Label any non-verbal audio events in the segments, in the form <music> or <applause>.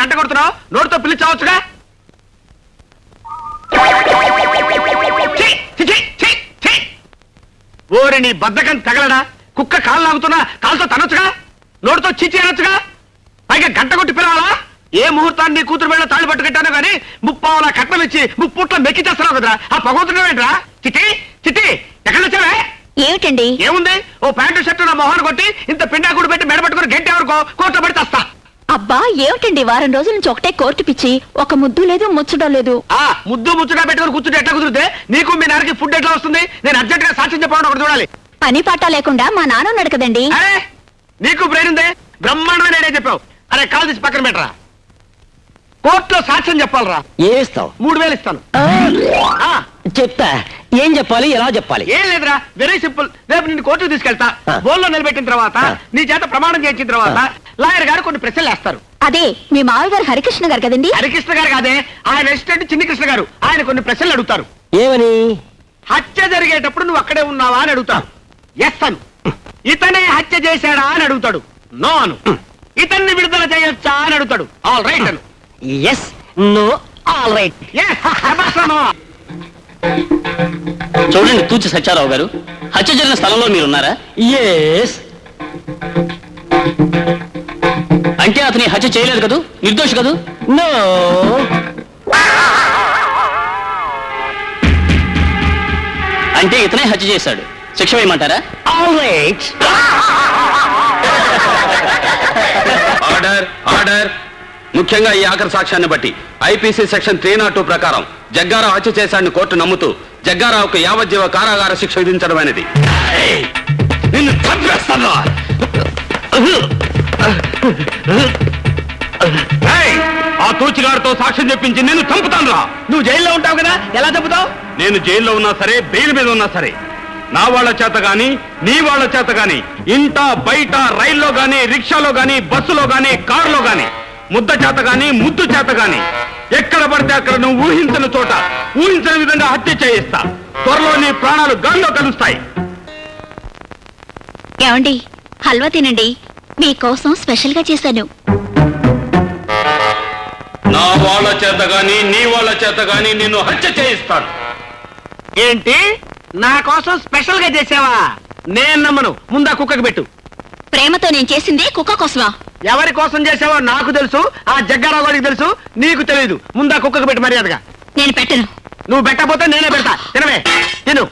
గంట కొడుతున్నావు? నోటితో పిలిచావచ్చుగా. ఓరి నీ బద్దకం తగలడా? కుక్క కాలు లాగుతున్నా కాలుతో తనొచ్చుగా? నోటితో చిచి అనొచ్చుగా? పైగా గంట కొట్టి పిలవాలా? ఏ ముహూర్తాన్ని నీ కూతురు వెళ్ళ తాళి పట్టుకెట్టాను కానీ ముప్పావుల కట్నం ఇచ్చి ముప్పుట్ల మెక్కి చేస్తున్నావు కదరా? ఆ పగవుతున్నావేంట్రా చిట్టి చిట్టి ఎక్కడ వచ్చావే? ఏమిటండి? ఏముంది? ఓ ప్యాంటు షర్టు నా మొహాన్ని కొట్టి ఇంత పిండాకుడు పెట్టి మెడ పట్టుకుని గంట ఎవరికో కోట్ల పడి తెస్తా అబ్బా ఏమిటండి? వారం రోజుల నుంచి ఒకటే కోర్టు పిచ్చి. ఒక ముద్దు లేదు ముచ్చడం లేదు. ఆ ముద్దు ముచ్చుగా పెట్టుకుని కూర్చుంటే ఎట్లా కుదిరితే? నీకు మీ నాన్నకి ఫుడ్ ఎట్లా వస్తుంది? నేను అర్జెంట్గా సాక్ష్యం చెప్పాలని ఒకటి చూడాలి. పని పాట లేకుండా మా నాన్న ఉన్నాడు కదండి. అరే నీకు బ్రెయిన్ ఉందే? బ్రహ్మాండమైన ఐడియా చెప్పావు. అరే కాల్ తీసి పక్కన పెట్టరా. కోర్టులో సాక్ష్యం చెప్పాలరా. ఏమిస్తావు? మూడు వేలు ఇస్తాను. ఆ, చెప్తా. ఏం చెప్పాలి ఎలా చెప్పాలి? ఏం లేదురా వెరీ సింపుల్ రేపు నిన్ను కోర్టుకు తీసుకెళ్తా. ఆ. బోల్లో నిలబెట్టిన తర్వాత ఆ. నీ చేత ప్రమాణం చేయించిన తర్వాత లాయర్ గారు కొన్ని ప్రశ్నలు వేస్తారు. అదే మీ మావి గారు హరికృష్ణ గారు కదండి? హరికృష్ణ గారు కాదే ఆయన అసిస్టెంట్ చిన్ని కృష్ణ గారు. ఆయన కొన్ని ప్రశ్నలు అడుగుతారు. ఏమని? హత్య జరిగేటప్పుడు నువ్వు అక్కడే ఉన్నావా అని అడుగుతాడు ఎస్ అను. ఇతనే హత్య చేశాడా అని అడుగుతాడు. నో అను. ఇతన్ని విడుదల చేయొచ్చా అని అడుగుతాడు. ఆల్ రైట్ అను. Yes no all right. చూడండి తూచి సత్యారావు గారు. హత్య జరిగిన స్థలంలో మీరున్నారా? ఎస్ అంటే అతని హత్య చేయలేదు కదూ? నిర్దోషి కదూ? నో. అంటే ఇతనే హత్య చేశాడు. శిక్ష వేయమంటారా? All right order order. ముఖ్యంగా ఈ ఆఖరి సాక్ష్యాన్ని బట్టి IPC section three not two ప్రకారం జగ్గారావు హత్య చేశాడని కోర్టు నమ్ముతూ జగ్గారావుకు యావజ్జీవ కారాగార శిక్ష విధించడం అనేది నిన్ను చంపేస్తాను ఏయ్! ఆ తూచిగారితో సాక్ష్యం చెప్పించి నేను చంపుతాను రా నువ్వు జైల్లో ఉంటావు కదా? ఎలా చెబుతావు నేను జైల్లో ఉన్నా సరే బెయిల్ మీద ఉన్నా సరే. నా వాళ్ళ చేత గాని నీ వాళ్ళ చేత గాని ఇంట బయట రైల్లో గాని రిక్షాలో గాని బస్సులో గాని కారులో గాని ముద్ద చేత గాని ముద్దు చేత గాని ఎక్కడ పడితే అక్కడ నువ్వు ఊహించిన చోట ఊహించిన విధంగా హత్య చేయిస్తా. త్వరలో నీ ప్రాణాలు గాల్లో కలుస్తాయి. ఏమండి? హల్వా తినండి. మీకోసం స్పెషల్గా చేశాను. నా వాళ్ళ చేత గాని నీ వాళ్ళ చేత గాని నిన్ను హత్య చేయిస్తాను. ఏంటి? నా కోసం స్పెషల్గా చేసావా? నేను నమ్మను. ముందా కుక్కకి పెట్టు. ప్రేమతో నేను చేసింది కుక్క కోసమా? ఎవరి కోసం చేసావో నాకు తెలుసు ఆ జగ్గారావు గారికి తెలుసు నీకు తెలియదు ముందా కుక్కకి పెట్టు మర్యాదగా. నేను పెట్టను. నువ్వు పెట్టకపోతే నేనే పెడతా. తినవే. తిను.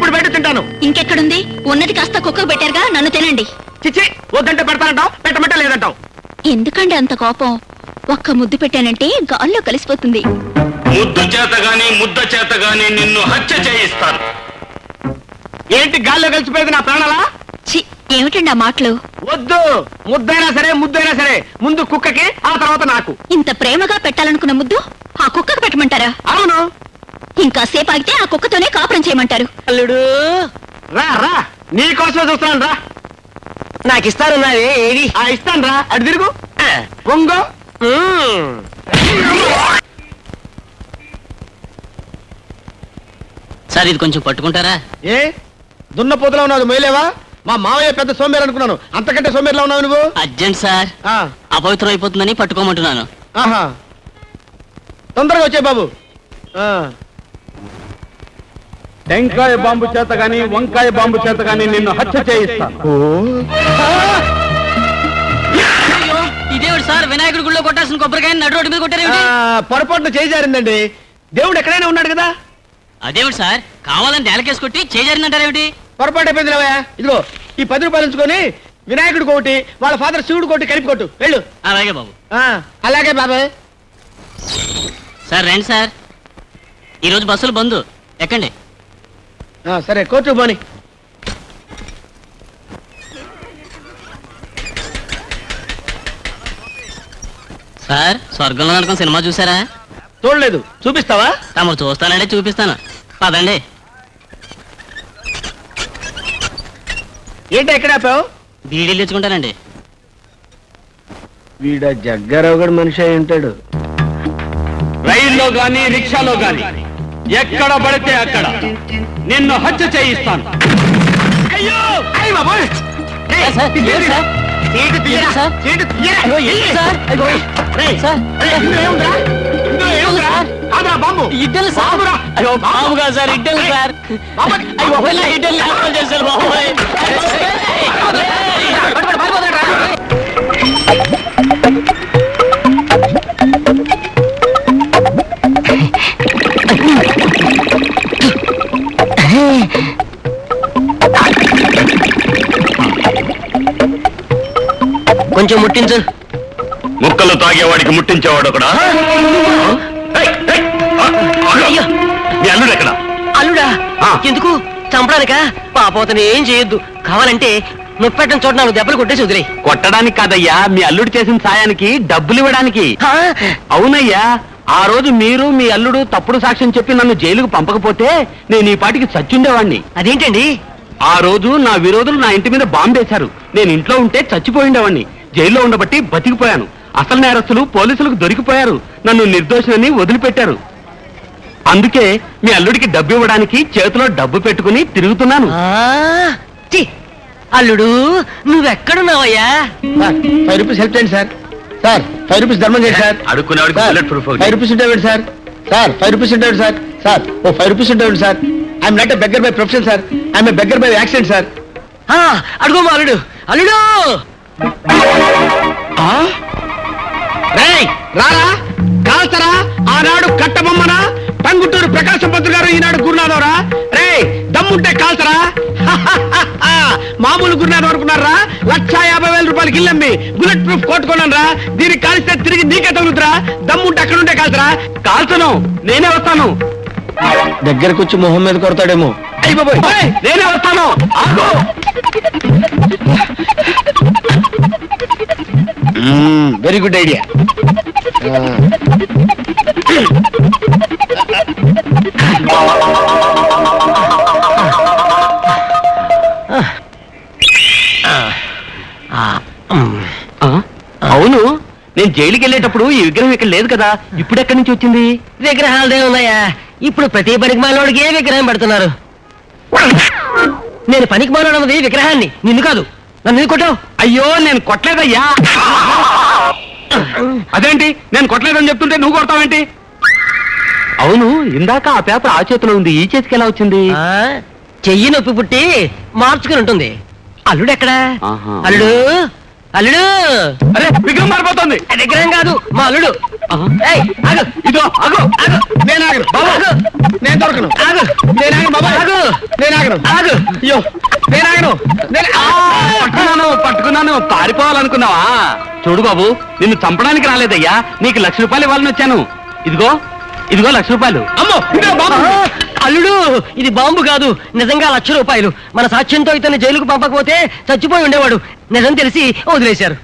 ఇప్పుడు పెట్టి తింటాను. ఇంకెక్కడుంది? ఉన్నది కాస్త కుక్కకు పెట్టారుగా నన్ను తినండి. చిచ్చి వద్దంటే పెడతానంటావు? పెట్టమంటే లేదంటావు. ఎందుకండి అంత కోపం? ఒక్క ముద్దు పెట్టానంటే గాల్లో కలిసిపోతుంది. ముద్దు చేత గాని ముద్ద చేత గాని నిన్ను హత్య చేయిస్తాను. ఏంటి గాల్లో కలిసిపోయేది నా ప్రాణాలా? చి ఏమిటండి ఆ మాటలు? వద్దు! ముద్దైనా సరే ముద్దైనా సరే ముందు కుక్కకి ఆ తర్వాత నాకు. ఇంత ప్రేమగా పెట్టాలనుకున్న ముద్దు ఆ కుక్కకు పెట్టమంటారా? అవును. ఇంకా సేపు ఆగితే ఆ కుక్కతోనే కాపురం చేయమంటారు. అల్లుడు! రా రా! నీ కోసమే చూస్తున్నాను రా. నాకు ఇస్తానన్నావే ఏది? ఆ ఇస్తాను రా. అటు తిరుగు. పొంగో. సార్ ఇది కొంచెం పట్టుకుంటారా? ఏ? దున్నపోతులో ఉన్నావు మొయ్యలేవా? మా మావయ్య పెద్ద సోమేరు అనుకున్నాను. అంతకంటే సోమేరులో ఉన్నావు నువ్వు? Urgent sir. ఆ, అపవిత్రం అయిపోతుందని పట్టుకోమంటున్నాను. ఆహా. తొందరగా వచ్చే బాబు. ఆ, టెంకాయ బాంబు చేత గాని వంకాయ బాంబు చేత గాని నిన్ను హత్య చేయిస్తాను ఇదేవిడు సార్ వినాయకుడి గుళ్ళో కొట్టాల్సిన కొబ్బరికాయ నడు రోడ్డు మీద కొట్టారు ఆ, పొరపాటున చేయి జారిందండి దేవుడు ఎక్కడైనా ఉన్నాడు కదా? అదేవిడు సార్ కావాలని నేలకేసి కొట్టి చేజారిందంటారేమిటి పొరపాటు అయిపోయింది రావయ్య. ఇదిగో ఈ పది రూపాయలు ఉంచుకొని వినాయకుడు కోటి వాళ్ళ ఫాదర్ శివుడు కోటి కలిపి కొట్టు. వెళ్ళు. అలాగే బాబు. ఆ, అలాగే బాబాయ్ సార్ రండి సార్. ఈరోజు బస్సులు బంద్. ఎక్కండి. సరే కోర్టు పోని. సార్ స్వర్గంలో నడకం సినిమా చూసారా? చూడలేదు. చూపిస్తావా? తమరు చూస్తానంటే చూపిస్తాను. పదండి. ఏంటి ఎక్కడ ఆపావు? బీడీలు తెచ్చుకుంటానండి. వీడ జగ్గారావు గడు మనిషి అయి ఉంటాడు. రైల్లో గాని రిక్షాలో గాని. ఎక్కడ పడితే అక్కడ నిన్ను హత్య చేయిస్తాను అయ్యో అయ్య బాబోయ్ ఏ సార్, సార్? అయ్యో, బాంబు ఇడ్డలు బాబు సార్ ఇడ్డలు సార్ బాబు. ఇడ్డలు చేశారు బాబోయ్ కొంచెం ముట్టించు. ముక్కలు తాగేవాడికి ముట్టించేవాడు ఒకడా. మీ అల్లుడు ఎక్కడ? అల్లుడా. ఎందుకు? చంపడానికా? పాపోతని ఏం చేయొద్దు. కావాలంటే నొప్పెట్టం చోట నాలుగు దెబ్బలు కొట్టేసి వదిలే కొట్టడానికి కాదయ్యా మీ అల్లుడు చేసిన సాయానికి డబ్బులు ఇవ్వడానికి. అవునయ్యా ఆ రోజు మీరు మీ అల్లుడు తప్పుడు సాక్ష్యం చెప్పి నన్ను జైలుకు పంపకపోతే నేను ఈ పాటికి చచ్చుండేవాణ్ణి. అదేంటండి? ఆ రోజు నా విరోధులు నా ఇంటి మీద బాంబు వేశారు నేను ఇంట్లో ఉంటే చచ్చిపోయిండేవాణ్ణి. జైల్లో ఉండబట్టి బతికిపోయాను. అసలు నేరస్తులు పోలీసులకు దొరికిపోయారు. నన్ను నిర్దోషులని వదిలిపెట్టారు. అందుకే మీ అల్లుడికి డబ్బు ఇవ్వడానికి చేతిలో డబ్బు పెట్టుకుని తిరుగుతున్నాను. అల్లుడు నువ్వెక్కడున్నావయ్యా? ఫైవ్ రూపీస్ హెల్ప్ చేయండి సార్. సార్ ఫైవ్ రూపీస్ ధర్మం చేయండి సార్. ఫైవ్ రూపీస్ ఉంటాయి సార్. సార్ ఫైవ్ రూపీస్ ఉంటాయి సార్. సార్ ఓ ఫైవ్ రూపీస్ ఉంటాయి sir. I'm not a beggar by profession sir. I'm a beggar by accident sir. అడుగో మా అల్లుడు. అల్లుడు! రారా? కాల్చరా? ఆనాడు కట్టబొమ్మన? టంగుటూరు ప్రకాశం పంతులు గారు ఈనాడు గురునాథవరా? రేయ్ దమ్ముంటే కాల్చరా? మామూలు గురునాథం అనుకున్నారా? లక్ష యాభై వేల రూపాయలకి ఇల్లమ్మి బుల్లెట్ ప్రూఫ్ కొట్టుకున్నాను రా దీనికి కాల్స్తే తిరిగి నీకే తగులుతురా? దమ్ముంటే అక్కడ ఉంటే కాల్చరా? కాల్చను నేనే వస్తాను. దగ్గరకు వచ్చి మొహం మీద కొడతాడేమో. అయ్య బాబోయ్, నేనే వస్తాను. ఆగు. Very good idea? అవును నేను జైలుకి వెళ్ళేటప్పుడు ఈ విగ్రహం ఇక్కడ లేదు కదా ఇప్పుడు ఎక్కడి నుంచి వచ్చింది? విగ్రహాలదే ఉన్నాయా? ఇప్పుడు ప్రతి పనికి మాలోడికి ఏ విగ్రహం పెడుతున్నారు? నేను పనికి మాలోడన్నది విగ్రహాన్ని నిన్ను కాదు. నన్ను కొట్టావు? అయ్యో నేను కొట్టలేదయ్యా. అదేంటి? నేను కొట్టలేదని చెప్తుంటే నువ్వు కొడతావేంటి? అవును ఇందాక ఆ పేపర్ ఆ చేతిలో ఉంది. ఈ చేతికి ఎలా వచ్చింది? చెయ్యి నొప్పి పుట్టి మార్చుకుని ఉంటుంది. అల్లుడు ఎక్కడా. అల్లుడు? అల్లుడు? అరే విగ్రహం మారిపోతుంది. విగ్రహం కాదు మా అల్లుడు. ఇదో అగో. నేను నేను దొరకను. ఆగు, నేను ఆగను బాబా ఆగు, నేను ఆగను. ఆగు. అయ్యో నేను ఆగను. నేను ఆ, పట్టుకున్నాను పట్టుకున్నాను. పారిపోవాలనుకున్నావా? చూడు బాబు నిన్ను చంపడానికి రాలేదయ్యా. నీకు లక్ష రూపాయలు ఇవ్వాలని వచ్చాను. ఇదిగో ఇదిగో లక్ష రూపాయలు. అమ్మో ఇదిగో బాబు. ఆ, అల్లుడు ఇది బాంబు కాదు. నిజంగా లక్ష రూపాయలు. మన సాక్ష్యంతో ఇతన్ని జైలుకు పంపకపోతే చచ్చిపోయి ఉండేవాడు. నిజం తెలిసి వదిలేశారు.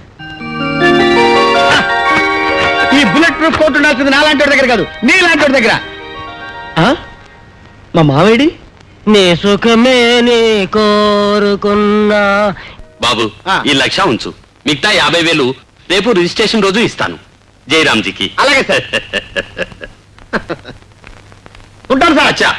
ఈ బుల్లెట్ ప్రూఫ్ కోట్ ఉండాల్సింది నా లాంటి వాడి దగ్గర కాదు. నీ లాంటి వాడి దగ్గర. ఆ? మా మావేడి నీ సుఖమే నీ కోరుకున్నా. బాబు ఆ. ఈ లక్ష ఉంచు. మిగతా యాభై వేలు రేపు రిజిస్ట్రేషన్ రోజు ఇస్తాను. జయరామ్జీకి. అలాగే సార్. ఉంటాను సార్. అచ్చా.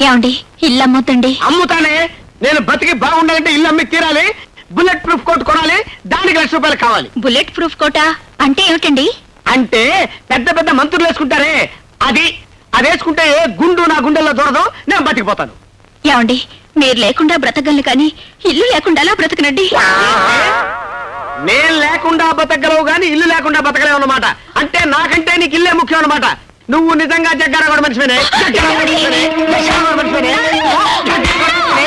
ఏమండి ఇల్లు అమ్ముతండి? అమ్ముతానే. నేను బతికి బాగుండాలంటే ఇల్లు అమ్మి తీరాలి. బుల్లెట్ ప్రూఫ్ కోట్ కొనాలి. దానికి లక్ష రూపాయలు కావాలి. Bullet proof coat? అంటే ఏమిటండి? అంటే పెద్ద పెద్ద మంత్రులు వేసుకుంటారే. అది అది వేసుకుంటే ఏ గుండు నా గుండెల్లో దూరదు నేను బతికిపోతాను ఏమండి మీరు లేకుండా బ్రతకగలను కానీ ఇల్లు లేకుండా బ్రతకనండి నేను లేకుండా బతకగలవు గాని ఇల్లు లేకుండా బతకలేవు అన్నమాట అంటే నాకంటే నీకు ఇల్లే ముఖ్యం అన్నమాట నువ్వు నిజంగా జగ్గారగడ మనిషివేనే జగ్గారగడ మనిషివేనే? జగ్గారగడ మనిషివేనే? జగ్గారగడ మనిషివేనే?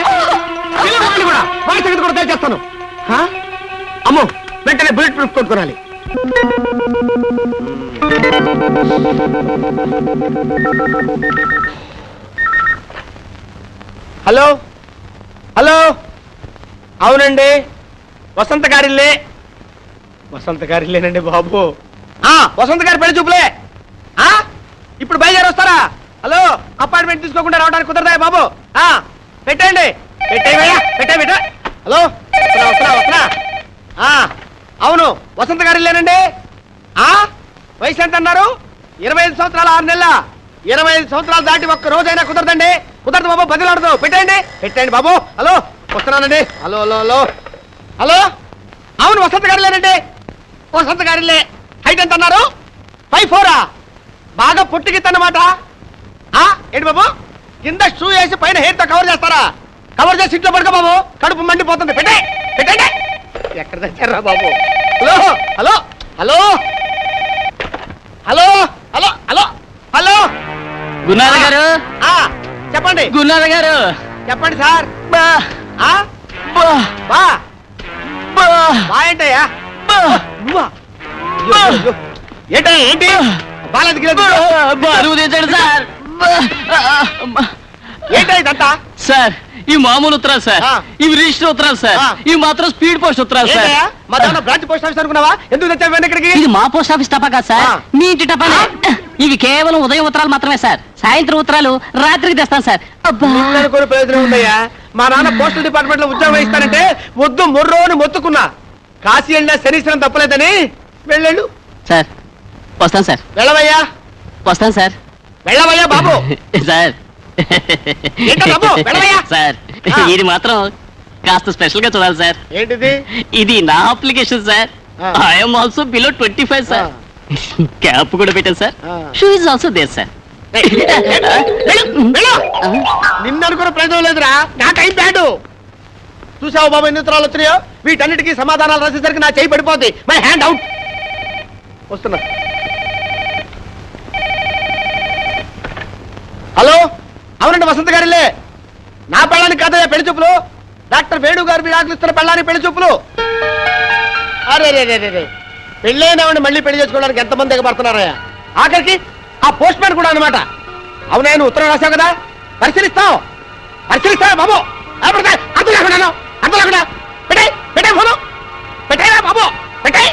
ఇల్లు వాడిని కూడా వాడి సంగతి కూడా తెలిచేస్తాను హా? అమ్మో వెంటనే బుల్లెట్ ప్రూఫ్ కొనుక్కోనాలి హలో? హలో? అవునండి. వసంత గారిల్లే వసంత గారిల్లేనండి బాబు. ఆ వసంత గారి పెళ్ళి చూపులే. ఆ? ఇప్పుడు బయలుదేరి వస్తారా హలో? అపాయింట్మెంట్ తీసుకోకుండా రావడానికి కుదరదా బాబు? ఆ పెట్టండి పెట్టేవయ్యా పెట్టే పెట్ట హలో? వస్తున్నా వస్తున్నా అవును వసంత గారిల్లేనండి ఆ? వయసు ఎంత అన్నారు ఇరవై ఐదు సంవత్సరాలు ఆరు నెలల? ఇరవై ఐదు సంవత్సరాలు దాటి ఒక్క రోజైనా కుదరదండి. కుదరదు బాబు బదిలాడదు పెట్టండి పెట్టండి బాబు. హలో వస్తున్నానండి. Hello hello hello. హలో అవును వసంత గారిలేనండి వసంత గారిలే హైట్ ఎంత అన్నారు ఫైవ్ ఫోరా? బాగా పుట్టికిద్దన్నమాట ఆ ఏంటి బాబు? కింద షూ వేసి పైన హెయిర్తో కవర్ చేస్తారా? కవర్ చేసి ఇంట్లో పడుకో బాబు. కడుపు మండిపోతుంది. పెట్టే పెట్టండి ఎక్కడ తెచ్చారా బాబు? Hello hello hello. Hello hello hello hello. Gurunatha గారు? ఆ, చెప్పండి. గురునాథ గారు? చెప్పండి సార్. బా. ఆ? బా. బా. బా. బా ఏంటయ్యా? నువ్వా? అయ్యో, అయ్యో. ఏంటయ్యా ఏంటి? బాలేదు బరువు తెచ్చాడు సార్. ఏంటయ్యా ఇదంతా? సార్ ఈ మామూలు ఉత్తరాలు సార్. ఇవి రిజిస్టర్ ఉత్తరాలు సార్. ఇవి మాత్రం స్పీడ్ పోస్ట్ ఉత్తరాలు సార్. మా దాంట్లో బ్రాంచ్ పోస్ట్ ఆఫీస్ అనుకున్నావా? ఎందుకు తెచ్చావు ఇక్కడికి? ఇది మా పోస్ట్ ఆఫీస్ కాదు సార్. మీ ఇంటి టపానే ఇవి కేవలం ఉదయం ఉత్తరాలు మాత్రమే సార్. సాయంత్రం ఉత్తరాలు రాత్రికి తెస్తాను సార్. అబ్బా. ప్రయోజనం ఉందయ్యా? మా నాన్న పోస్టల్ డిపార్ట్మెంట్లో ఉద్యోగం ఇస్తానంటే వద్దు ముర్రో అని మొత్తుకున్నా. కాశీ వెళ్ళినా శనీశ్వరం తప్పలేదని వెళ్ళాడు సార్ వస్తాను సార్. వెళ్ళవయ్యా. వస్తాను సార్. వెళ్ళవయ్యా బాబు. <laughs> సార్. ఏంటో బాబు, వెళ్ళవయ్యా. సార్ ఆ. ఇది మాత్రం కాస్త స్పెషల్గా చూడాలి సార్. ఏంటిది? ఇది నా అప్లికేషన్ సార్. ఆ. I'm also below twenty five sir. Cap కూడా పెట్టాను సార్. ఆ. Shoe is also there sir. నిన్ను అనుకున్న ప్రయోజనం లేదురా. నా టైం బ్యాడు? చూసావు బాబు ఎన్ని ఉత్తరాలు వచ్చినాయో? వీటన్నిటికీ సమాధానాలు రాసేసరికి నా చేయి పడిపోద్ది. మై హ్యాండ్ అవుట్ వస్తున్నా. హలో? అవునండి వసంత గారిలే. నా పెళ్ళానికి కాదయ్యా పెళ్ళి చూపులు. డాక్టర్ వేణు గారు మీరు ఆకలిస్తున్న ఇస్తున్న పెళ్ళి చూపులు. అరే మళ్ళీ పెళ్ళి చేసుకోవడానికి ఎంతమంది దిగబడుతున్నారయ్యా ఆఖరికి ఆ పోస్ట్ మ్యాన్ కూడా అనమాట అవునా నువ్వు ఉత్తరం రాశావు కదా? పరిశీలిస్తావు పరిశీలిస్తావా బాబు? అర్థం లేకుండా అర్థం లేకుండా పెట్టే పెట్టే ఫోను. పెట్టేరా బాబు. పెట్టే